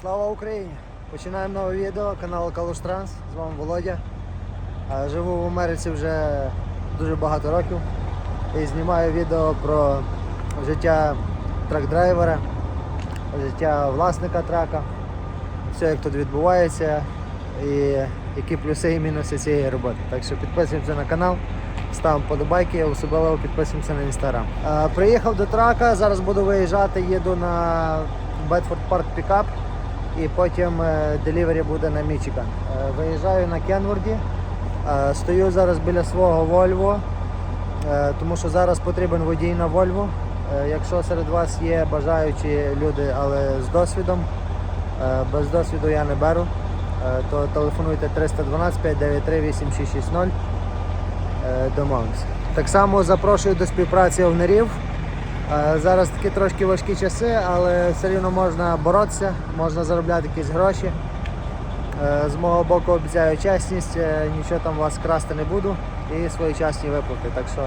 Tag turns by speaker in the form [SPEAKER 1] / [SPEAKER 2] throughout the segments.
[SPEAKER 1] Слава Україні! Починаємо нове відео, канал Калуш Транс. З вами Володя. Е, Живу в Америці вже дуже багато років і знімаю відео про життя трак-драйвера, життя власника трака, все як тут відбувається і які плюси і мінуси цієї роботи. Так що підписуємося на канал, ставимо подобайки, особливо підписуємося на інстаграм. Е, Приїхав до трака, зараз буду виїжджати, їду на Бетфорд Парк Пікап і потім делівері буде на Мічиган. Е, Виїжджаю на Кенворді, е, стою зараз біля свого Вольво, е, тому що зараз потрібен водій на Вольво. Якщо серед вас є бажаючі люди, але з досвідом, без досвіду я не беру, то телефонуйте 312 593 8660. Е, Домовимося. Так само запрошую до співпраці овнерів. Е, Зараз такі трошки важкі часи, але все рівно можна боротися, можна заробляти якісь гроші. Е, З мого боку обіцяю чесність, е, нічого там у вас красти не буду і своєчасні виплати. Так що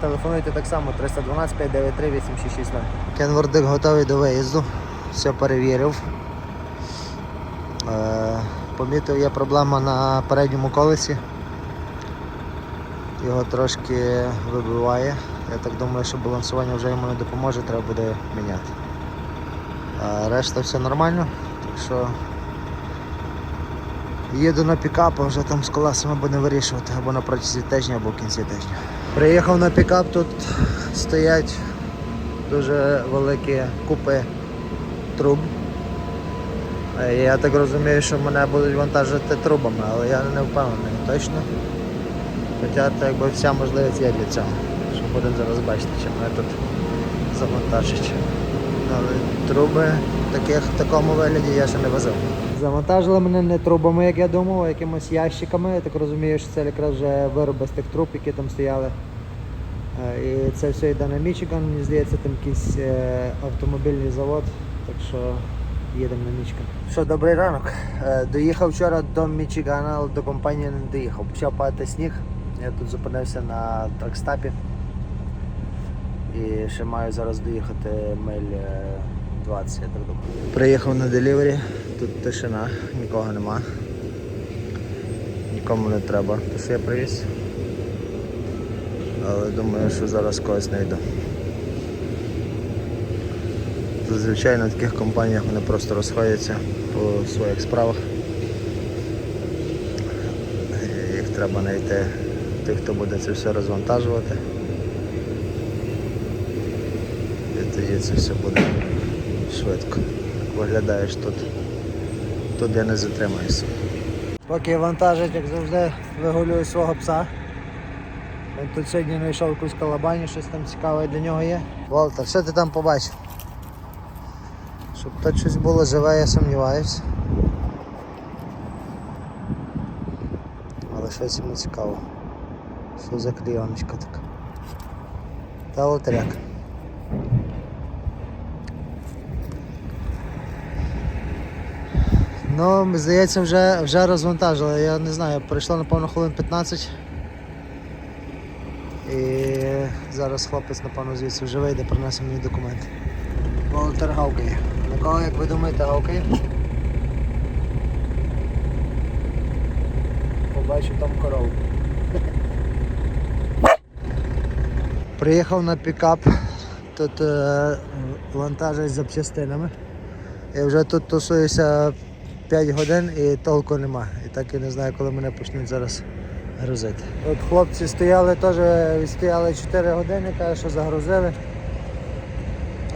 [SPEAKER 1] телефонуйте так само 312 593 8660. Кенвордик готовий до виїзду. Все перевірив. Помітив, є проблема на передньому колесі. Його трошки вибиває. Я так думаю, що балансування вже йому не допоможе, треба буде міняти. А решта все нормально, так що їду на пікап, а вже там з колесами будемо вирішувати або на протязі тижня, або в кінці тижня. Приїхав на пікап, тут стоять дуже великі купи труб. Е, Я так розумію, що мене будуть вантажити трубами, але я не впевнений точно. Хоча якби вся можливість є для цього. Будемо зараз бачити, чи мене тут завантажить. Але труби таких в такому вигляді я ще не возив. Завантажили мене не трубами, як я думав, а якимось ящиками. Я так розумію, що це якраз вже вироби з тих труб, які там стояли. Е, І це все йде на Мічиган, мені здається, там якийсь е, автомобільний завод. Так що їдемо на Мічиган. Що, добрий ранок. Е, Доїхав вчора до Мічигана, але до компанії не доїхав. Почав падати сніг. Я тут зупинився на тракстапі. І ще маю зараз доїхати миль е, 20, я так думаю. Приїхав на делівері, тут тишина, нікого нема. Нікому не треба, то що я привіз. Але думаю, що зараз когось знайду. Зазвичай на таких компаніях вони просто розходяться по своїх справах. Їх треба знайти тих, хто буде це все розвантажувати. Це все буде швидко. Виглядаєш тут. Тут я не затримаюся. Поки вантажить, як завжди, вигулюю свого пса. Він тут сьогодні знайшов якусь калабаню, щось там цікаве для нього є. Волтер, що ти там побачив? Щоб тут щось було живе, я сумніваюся. Але щось йому цікаво. Що за кліоночка така? Та лотеряк. Ну, здається, вже, вже розвантажили. Я не знаю, пройшло напевно хвилин 15. І зараз хлопець, напевно, звідси вже вийде, принесе мені документи. Волтер гавкає. Кого, як ви думаєте, гавкає? Побачу там корову. Приїхав на пікап, тут е, вантажать запчастинами. Я вже тут тусуюся 5 годин і толку нема. І так я не знаю, коли мене почнуть зараз грузити. От хлопці стояли теж, відстояли 4 години, кажуть, що загрузили.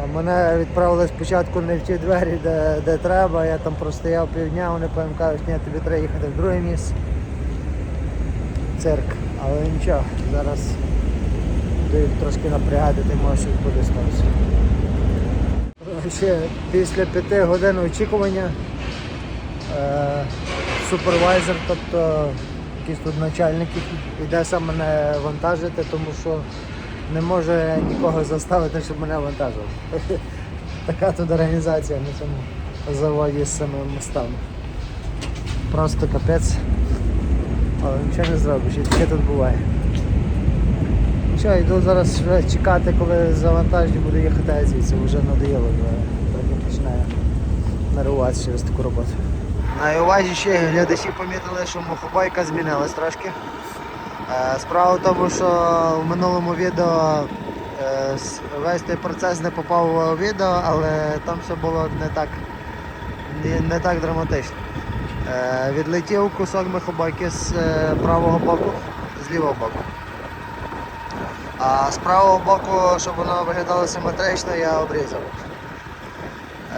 [SPEAKER 1] А мене відправили спочатку не в ті двері, де, де треба. Я там простояв півдня, вони потім кажуть, ні, тобі треба їхати в друге місце. Цирк. Але нічого, зараз буду їх трошки напрягати, ти можеш буде статися. Ще після п'яти годин очікування супервайзер, тобто якийсь тут начальник, йде сам мене вантажити, тому що не може нікого заставити, щоб мене вантажили. Така тут організація на цьому заводі з самими мостами. Просто капець. Але нічого не зробиш, таке тут буває. Що, йду зараз чекати, коли завантажні буду їхати звідси, вже надоїло, вже починає нервуватися через таку роботу. Найуважніші глядачі помітили, що мухобойка змінилась трошки. Е, Справа в тому, що в минулому відео е, весь той процес не попав у відео, але там все було не так, не, так драматично. Е, Відлетів кусок мехобойки з правого боку, з лівого боку. А з правого боку, щоб воно виглядало симетрично, я обрізав.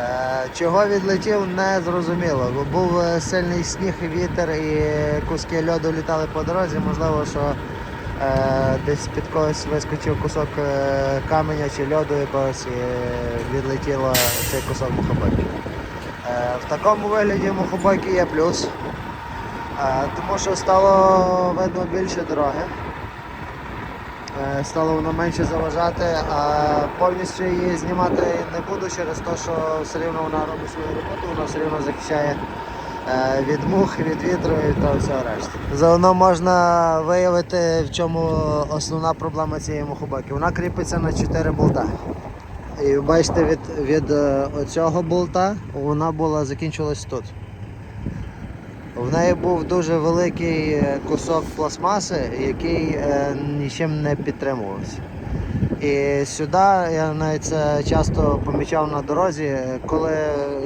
[SPEAKER 1] Е, Чого відлетів, не зрозуміло. Бо був е, сильний сніг, вітер і куски льоду літали по дорозі. Можливо, що е, десь під когось вискочив кусок каменя чи льоду якогось і відлетіло цей кусок мухобойки. В такому вигляді мухобойки є плюс, тому що стало видно більше дороги. Е, Стало воно менше заважати, а повністю її знімати не буду через те, що все рівно вона робить свою роботу, вона все рівно захищає е, від мух, від вітру і того всього решти. Заодно можна виявити, в чому основна проблема цієї мухобойки. Вона кріпиться на 4 болта. І бачите, від, від е, оцього болта вона була закінчилась тут. В неї був дуже великий е, кусок пластмаси, який е, нічим не підтримувався. І сюди я навіть це часто помічав на дорозі, коли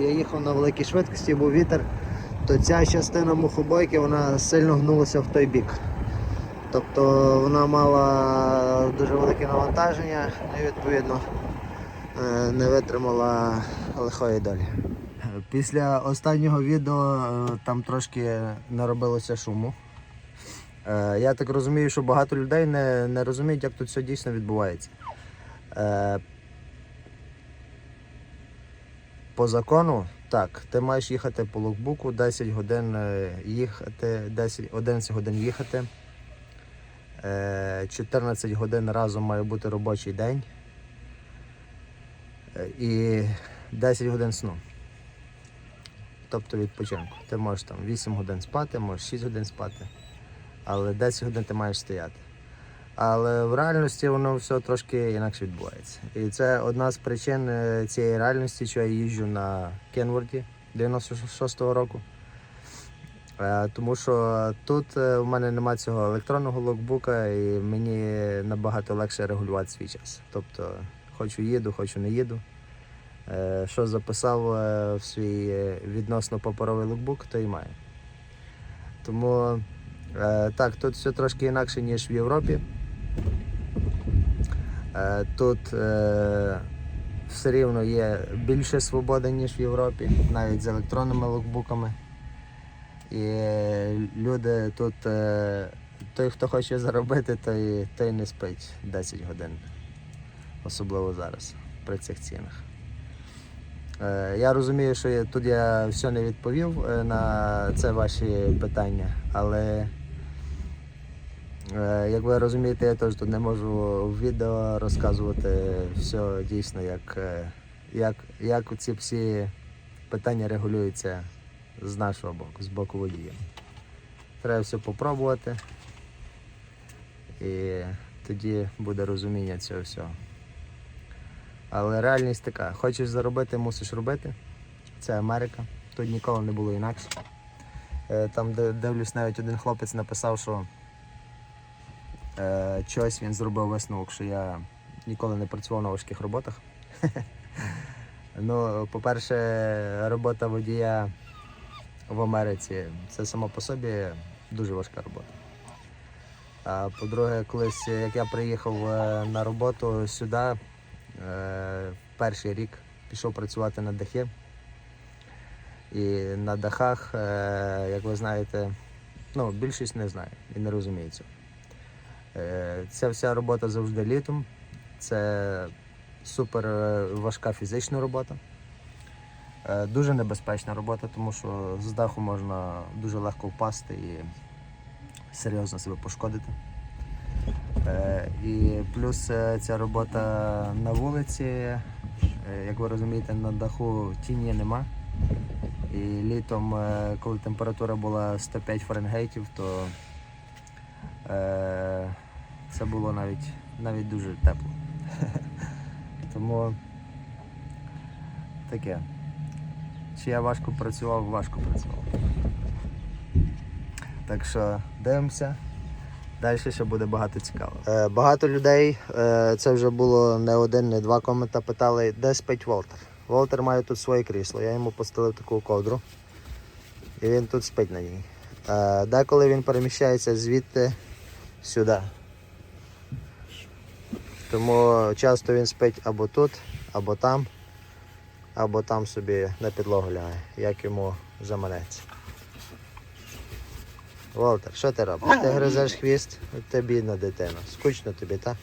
[SPEAKER 1] я їхав на великій швидкості, був вітер, то ця частина мухобойки вона сильно гнулася в той бік. Тобто вона мала дуже велике навантаження і відповідно е, не витримала лихої долі. Після останнього відео е, там трошки наробилося шуму. Е, Я так розумію, що багато людей не, не розуміють, як тут все дійсно відбувається. Е, По закону, так, ти маєш їхати по локбуку 10 годин їхати, 10, 11 годин їхати. Е, 14 годин разом має бути робочий день. І 10 годин сну тобто відпочинку. Ти можеш там 8 годин спати, можеш 6 годин спати, але 10 годин ти маєш стояти. Але в реальності воно все трошки інакше відбувається. І це одна з причин е, цієї реальності, що я їжджу на Кенворді 96-го року. Е, Тому що тут е, в мене немає цього електронного локбука і мені набагато легше регулювати свій час. Тобто, хочу їду, хочу не їду. Е, Що записав е, в свій е, відносно паперовий лукбук, то і має. Тому так, тут все трошки інакше, ніж в Європі. Тут все рівно є більше свободи, ніж в Європі, навіть з електронними лукбуками. І люди тут, той, хто хоче заробити, той, той не спить 10 годин. Особливо зараз при цих цінах. Е, Я розумію, що тут я все не відповів е, на це ваші питання, але е, як ви розумієте, я теж тут не можу в відео розказувати все дійсно, як, як, як ці всі питання регулюються з нашого боку, з боку водія. Треба все попробувати і тоді буде розуміння цього всього. Але реальність така: хочеш заробити, мусиш робити. Це Америка. Тут ніколи не було інакше. Е, Там, де дивлюсь, навіть один хлопець написав, що е, щось він зробив висновок, що я ніколи не працював на важких роботах. ну, по-перше, робота водія в Америці це само по собі дуже важка робота. А по-друге, колись, як я приїхав е, на роботу сюди, перший рік пішов працювати на дахи. І на дахах, е, як ви знаєте, ну, більшість не знає і не розуміє цього. Е, Ця вся робота завжди літом. Це супер е, важка фізична робота. Е, Дуже небезпечна робота, тому що з даху можна дуже легко впасти і серйозно себе пошкодити. Е, І плюс е, ця робота на вулиці, е, як ви розумієте, на даху тіні нема. І літом, коли температура була 105 Фаренгейтів, то це було навіть, навіть дуже тепло. Тому таке. Чи я важко працював, важко працював. Так що дивимося. Далі ще буде багато цікавого. Е, багато людей, е, це вже було не один, не два комента, питали, де спить Волтер. Волтер має тут своє крісло. Я йому постелив таку ковдру. І він тут спить на ній. Е, деколи він переміщається звідти сюди. Тому часто він спить або тут, або там, або там собі на підлогу лягає, як йому заманеться. Волтер, що ти робиш? Ти гризеш хвіст, ти бідна дитина. Скучно тобі, так?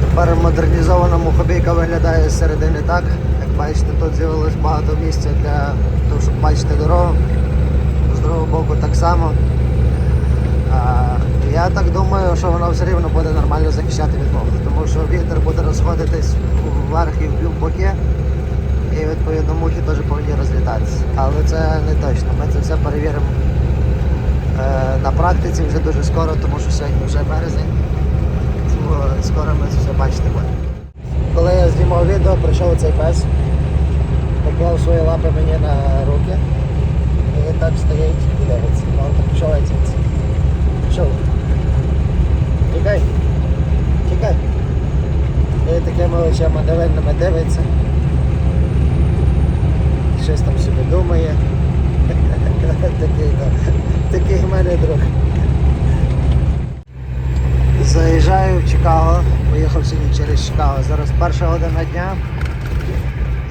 [SPEAKER 1] Тепер модернізована мухобійка виглядає зсередини так. Як бачите, тут з'явилось багато місця для того, щоб бачити дорогу. З другого боку так само. А, я так думаю, що воно все рівно буде нормально захищати від мухи, тому що вітер буде розходитись вверх і в боки, і відповідно мухи теж повинні розлітатися. Але це не точно. Ми це все перевіримо е, на практиці вже дуже скоро, тому що сьогодні вже березень. Скоро ми це все бачити будемо. Коли я знімав відео, прийшов цей пес, поклав свої лапи мені на руки. І так стоїть і дивиться. Так пішов звідси. Пішов. Тікай. Тікай. І такими очима невинними дивиться. Щось там собі думає. такий, такий в мене друг. Заїжджаю в Чикаго, поїхав сьогодні через Чикаго. Зараз перша година дня.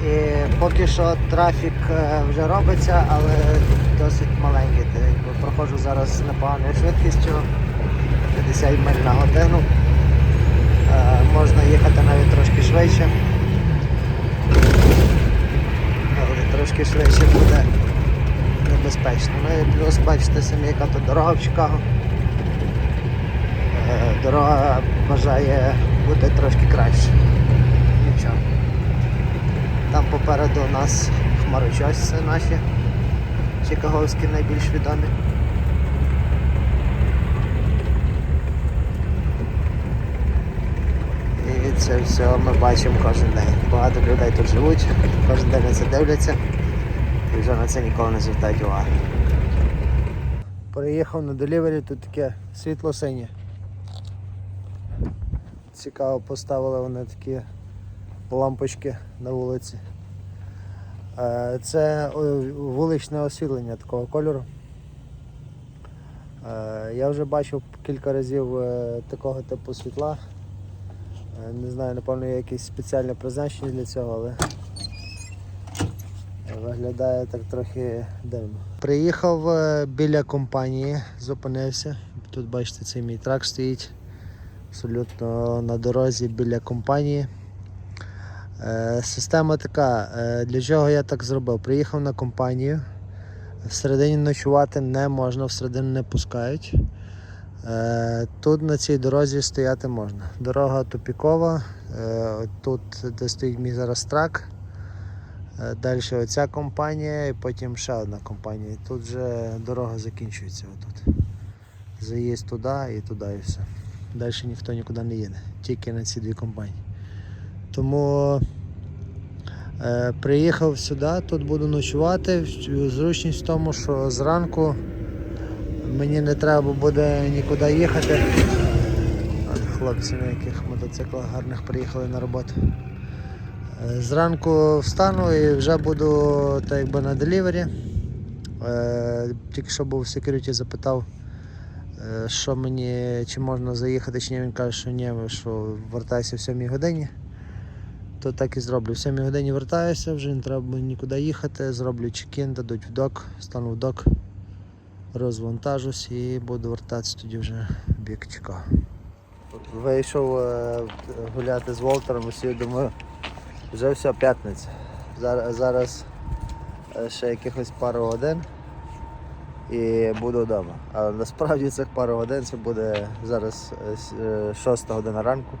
[SPEAKER 1] І поки що трафік е, вже робиться, але досить маленький. Проходжу зараз непоганою швидкістю 50 миль на годину. Е, Можна їхати навіть трошки швидше. Але трошки швидше буде небезпечно. Ну і плюс бачите самі, яка тут дорога в Чикаго. Е, Дорога бажає бути трошки краще. Нічого. Там попереду у нас хмарочосці наші чикаговські найбільш відомі. І це все ми бачимо кожен день. Багато людей тут живуть, кожен день на це дивляться і вже на це ніколи не звертають уваги. Приїхав на делівері, тут таке світло синє. Цікаво, поставили вони такі лампочки на вулиці. Е, Це вуличне освітлення такого кольору. Е, Я вже бачив кілька разів е, такого типу світла. Не знаю, напевно, є якесь спеціальне призначення для цього, але виглядає так трохи дивно. Приїхав е, біля компанії, зупинився. Тут бачите, цей мій трак стоїть абсолютно на дорозі біля компанії. Е, Система така, е, для чого я так зробив? Приїхав на компанію. Всередині ночувати не можна, всередину не пускають. Е, Тут на цій дорозі стояти можна. Дорога тупікова. Е, Тут, де стоїть мій зараз трак. Е, Далі оця компанія і потім ще одна компанія. Тут вже дорога закінчується отут. Заїзд туди і туди і все. Далі ніхто нікуди не їде, тільки на ці дві компанії. Тому е, приїхав сюди, тут буду ночувати. Зручність в тому, що зранку мені не треба буде нікуди їхати. Хлопці на яких мотоциклах гарних приїхали на роботу. Е, Зранку встану і вже буду так якби на делівері. Е, Тільки що був в секюріті, запитав, е, що мені, чи можна заїхати, чи ні. Він каже, що ні, що вертайся в 7 годині. То так і зроблю. В 7 годині вертаюся, вже не треба нікуди їхати, зроблю чекін, дадуть в док, стану в док, розвантажусь і буду вертатися тоді вже в бік. Вийшов е, гуляти з Волтером, усі думаю, вже все п'ятниця. Зараз, зараз е, ще якихось пару годин і буду вдома. Але насправді цих пару годин це буде зараз е, с- е, шоста година ранку,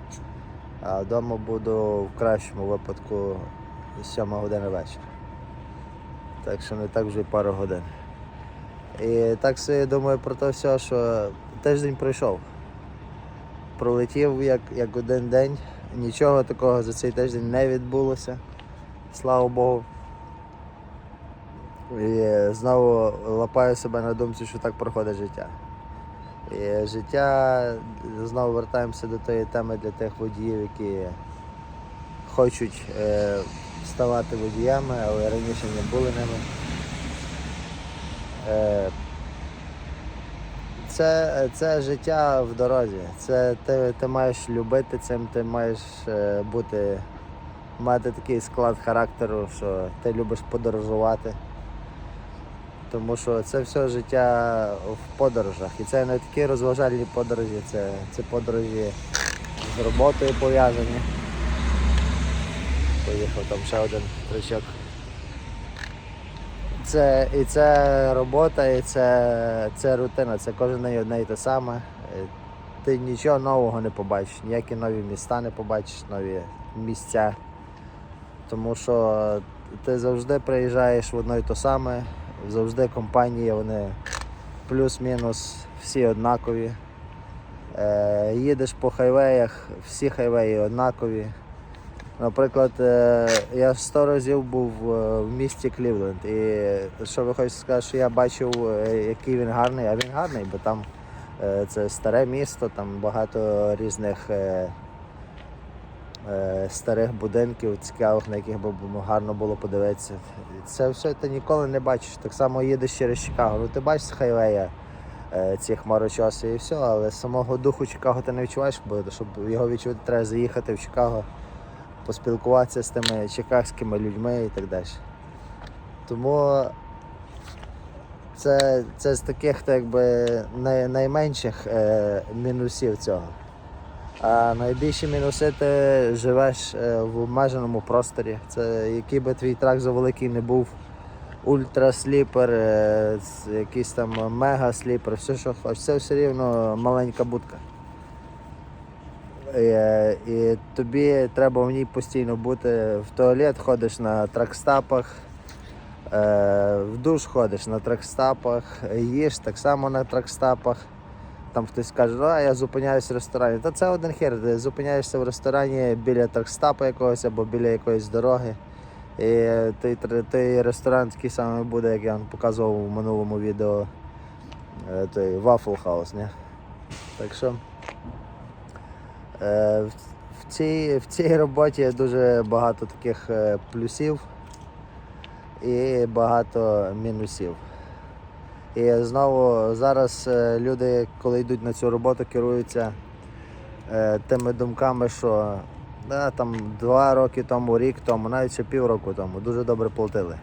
[SPEAKER 1] а вдома буду в кращому випадку сьома година вечора. Так що не так вже й пару годин. І так собі думаю про те все, що тиждень пройшов. Пролетів як, як один день, нічого такого за цей тиждень не відбулося. Слава Богу. І знову лапаю себе на думці, що так проходить життя. І життя знову вертаємося до тої теми для тих водіїв, які хочуть е, ставати водіями, але раніше не були ними. Е, це, це життя в дорозі. Це ти, ти маєш любити цим, ти маєш е, бути, мати такий склад характеру, що ти любиш подорожувати. Тому що це все життя в подорожах. І це не такі розважальні подорожі, це, це подорожі з роботою пов'язані. Поїхав там ще один тричок. Це, і це робота, і це, це рутина, це кожен день одне і те саме. Е, Ти нічого нового не побачиш, ніякі нові міста не побачиш, нові місця. Тому що ти завжди приїжджаєш в одно і те саме, завжди компанії, вони плюс-мінус всі однакові. Е, їдеш по хайвеях, всі хайвеї однакові. Наприклад, е, я 100 разів був е, в місті Клівленд. І що ви хочете сказати, що я бачив, е, який він гарний, а він гарний, бо там це старе місто, там багато різних старих будинків, цікавих, на яких би гарно було подивитися. Це все ти ніколи не бачиш. Так само їдеш через Чикаго. Ну ти бачиш хайвея ці хмарочоси і все, але самого духу Чикаго ти не відчуваєш, бо щоб його відчути, треба заїхати в Чикаго поспілкуватися з тими чикагськими людьми і так далі. Тому це, це з таких так якби, най, найменших е, мінусів цього. А найбільші мінуси ти живеш е, в обмеженому просторі. Це який би твій трак за великий не був, ультрасліпер, е, якийсь там мега-сліпер, все, що хочеш, це все рівно маленька будка. Е, І тобі треба в ній постійно бути. В туалет ходиш на тракстапах, е, в душ ходиш на тракстапах, їш так само на тракстапах. Там хтось каже, а я зупиняюся в ресторані. Та це один хер, ти зупиняєшся в ресторані біля тракстапа якогось або біля якоїсь дороги. І той, той ресторан такий самий буде, як я вам показував у минулому відео, е, той Waffle House, не? Так що. Е, В, цій, в цій роботі дуже багато таких е, плюсів і багато мінусів. І знову зараз е, люди, коли йдуть на цю роботу, керуються тими думками, що да, там два роки тому, рік тому, навіть ще півроку тому дуже добре платили.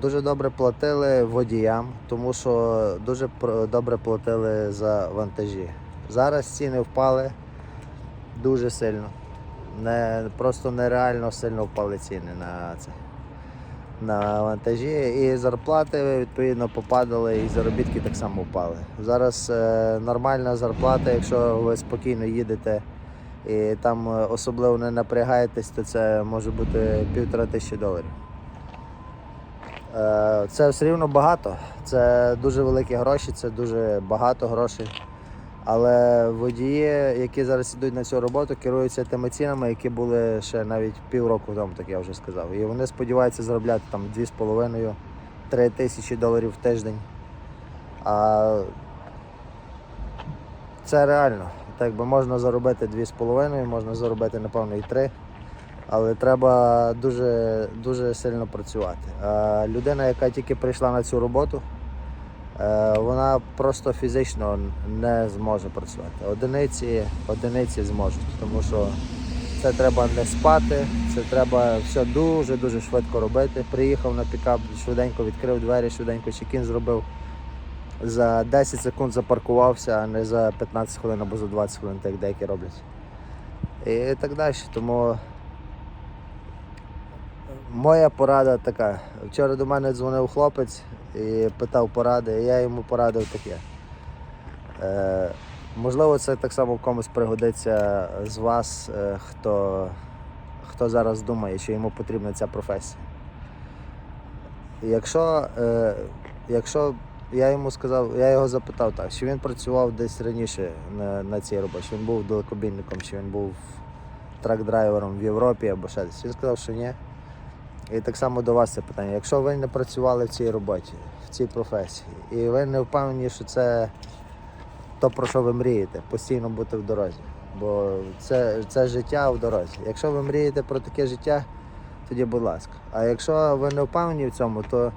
[SPEAKER 1] Дуже добре платили водіям, тому що дуже добре платили за вантажі. Зараз ціни впали дуже сильно. Не, просто нереально сильно впали ціни на це. На вантажі і зарплати відповідно попадали, і заробітки так само впали. Зараз е, нормальна зарплата, якщо ви спокійно їдете і там е, особливо не напрягаєтесь, то це може бути півтора тисячі доларів. Е, Це все рівно багато. Це дуже великі гроші, це дуже багато грошей. Але водії, які зараз йдуть на цю роботу, керуються тими цінами, які були ще навіть півроку тому, так я вже сказав. І вони сподіваються заробляти там 2,5-3 тисячі доларів в тиждень. А це реально. Так би можна заробити 2,5, можна заробити, напевно, і 3. Але треба дуже, дуже сильно працювати. А людина, яка тільки прийшла на цю роботу, вона просто фізично не зможе працювати. Одиниці, одиниці зможуть, тому що це треба не спати, це треба все дуже-дуже швидко робити. Приїхав на пікап, швиденько відкрив двері, швиденько чекін зробив. За 10 секунд запаркувався, а не за 15 хвилин або за 20 хвилин, так як деякі роблять. І так далі. Тому моя порада така. Вчора до мене дзвонив хлопець і питав поради, і я йому порадив таке. Е, можливо, це так само комусь пригодиться з вас, е, хто, хто зараз думає, що йому потрібна ця професія. Якщо, е, якщо я йому сказав, я його запитав так, чи він працював десь раніше на, на цій роботі, чи він був далекобійником, чи він був трак-драйвером в Європі або ще десь. Він сказав, що ні. І так само до вас це питання. Якщо ви не працювали в цій роботі, в цій професії, і ви не впевнені, що це то, про що ви мрієте, постійно бути в дорозі. Бо це, це життя в дорозі. Якщо ви мрієте про таке життя, тоді будь ласка. А якщо ви не впевнені в цьому, то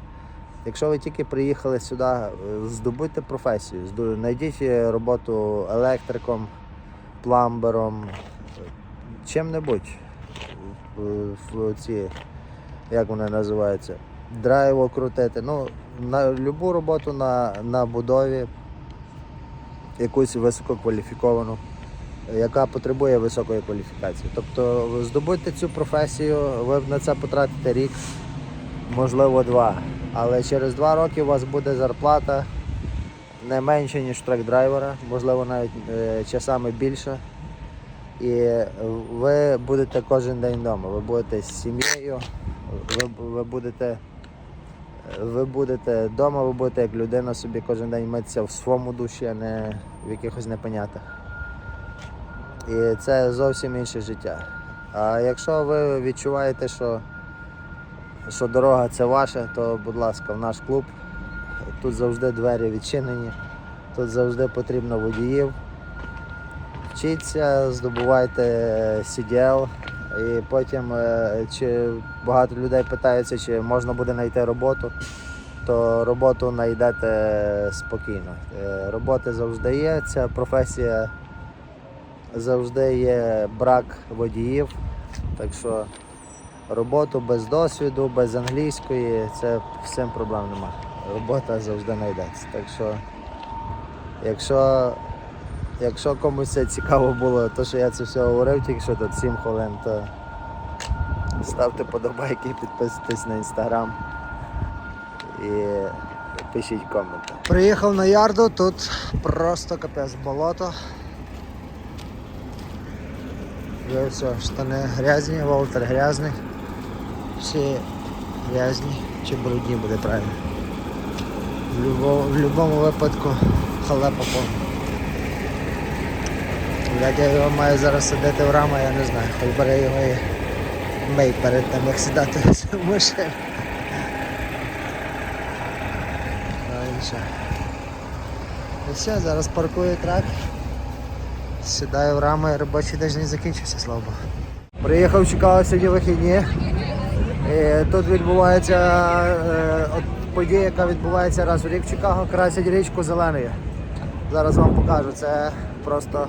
[SPEAKER 1] якщо ви тільки приїхали сюди, е, здобудьте професію, знайдіть е, роботу електриком, пламбером, е, чим-небудь в, в ці, як вони називаються, драйво крутити. Ну, на будь-яку роботу на, на будові, якусь висококваліфіковану, яка потребує високої кваліфікації. Тобто здобудьте цю професію, ви на це потратите рік, можливо, два. Але через два роки у вас буде зарплата не менше, ніж трек-драйвера, можливо, навіть е, часами більше. І ви будете кожен день вдома. Ви будете з сім'єю, ви, ви будете. Ви будете вдома, ви будете як людина собі кожен день митися в своєму душі, а не в якихось непонятах. І це зовсім інше життя. А якщо ви відчуваєте, що, що дорога це ваша, то будь ласка, в наш клуб. Тут завжди двері відчинені, тут завжди потрібно водіїв. Вчіться, здобувайте CDL, і потім, е, чи багато людей питаються, чи можна буде знайти роботу, то роботу знайдете спокійно. Е, Роботи завжди є, ця професія завжди є брак водіїв. Так що роботу без досвіду, без англійської, це всім проблем немає. Робота завжди знайдеться. Так що, якщо Якщо комусь це цікаво було, то що я це все говорив, тільки що тут 7 хвилин, то ставте подобайки, підписуйтесь на інстаграм і пишіть коменти. Приїхав на ярду, тут просто капець болото. Вже все, штани грязні, волтер грязний. Всі грязні чи брудні буде правильно. В любому випадку халепа повна. Як я його маю зараз сидити в раму, я не знаю. Хай бере його і мей перед тим, як сідати в машину. Ну і все, зараз паркую трак. Сідаю в раму робочий тиждень закінчився, слава Богу. Приїхав, чекав сьогодні вихідні. І тут відбувається е, от подія, яка відбувається раз у рік в Чикаго, красять річку зеленою. Зараз вам покажу, це просто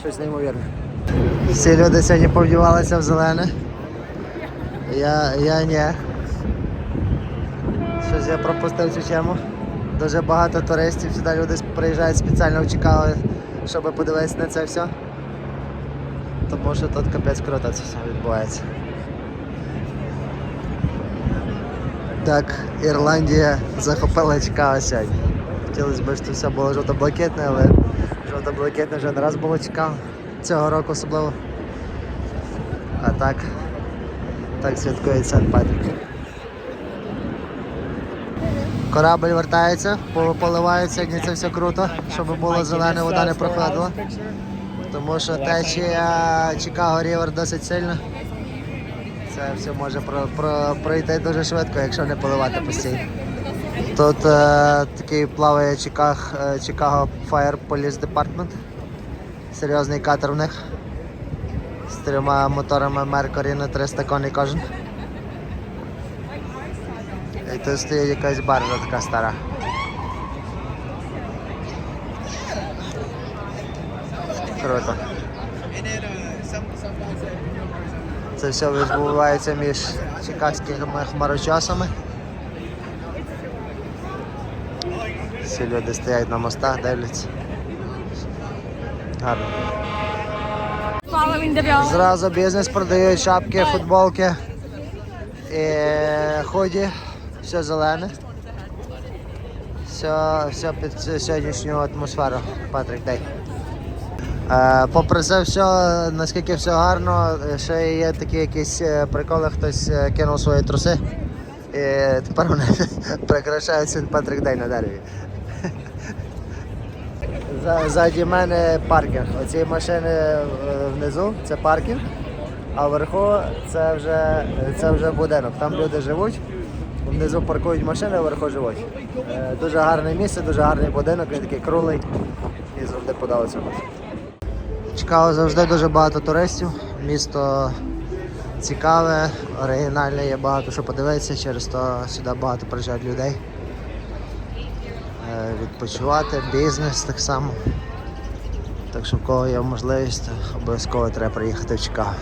[SPEAKER 1] щось неймовірне. Всі люди сьогодні повдівалися в зелене. Я, я ні. Щось я пропустив цю тему. Дуже багато туристів, сюди люди приїжджають спеціально Чикаго, щоб подивитися на це все. Тому що тут капець круто це все відбувається. Так, Ірландія захопила Чикаго сьогодні. Хотілося б, щоб все було жовто-блакитне, але жовто-блакитне вже не раз було цікаво. Цього року особливо. А так, так святкує Сент Патрік. Корабль вертається, пол- поливають сьогодні це все круто, щоб було зелене, вода не проходила. Тому що течія Чикаго Рівер досить сильна. Це все може про, про, пройти дуже швидко, якщо не поливати постійно. Тут е, такий плаває Чикаг, е, Chicago Fire Police Department. Серйозний катер в них. З трьома моторами Mercury на 300 коней кожен. І тут стоїть якась баржа така стара. Круто. Це все відбувається між чикагськими хмарочосами. Всі люди стоять на мостах, дивляться. Гарно. Зразу бізнес продають шапки, футболки і худі. Все зелене. Все, все під сьогоднішню атмосферу. Патрик, дай. Е, попри це все, наскільки все гарно, ще є такі якісь е, приколи, хтось е, кинув свої труси. І тепер вони прикрашають Патрик Дей на дереві. За- Ззаді мене паркінг. Оці машини е, внизу це паркінг. а вверху це вже, це вже будинок. Там люди живуть, внизу паркують машини, а вверху живуть. Е, Дуже гарне місце, дуже гарний будинок, він такий круглий і завжди подобається. Чикаго завжди дуже багато туристів. Місто цікаве, оригінальне, є багато що подивитися, через то сюди багато приїжджають людей. Відпочивати, бізнес так само. Так що в кого є можливість, обов'язково треба приїхати в Чикаго.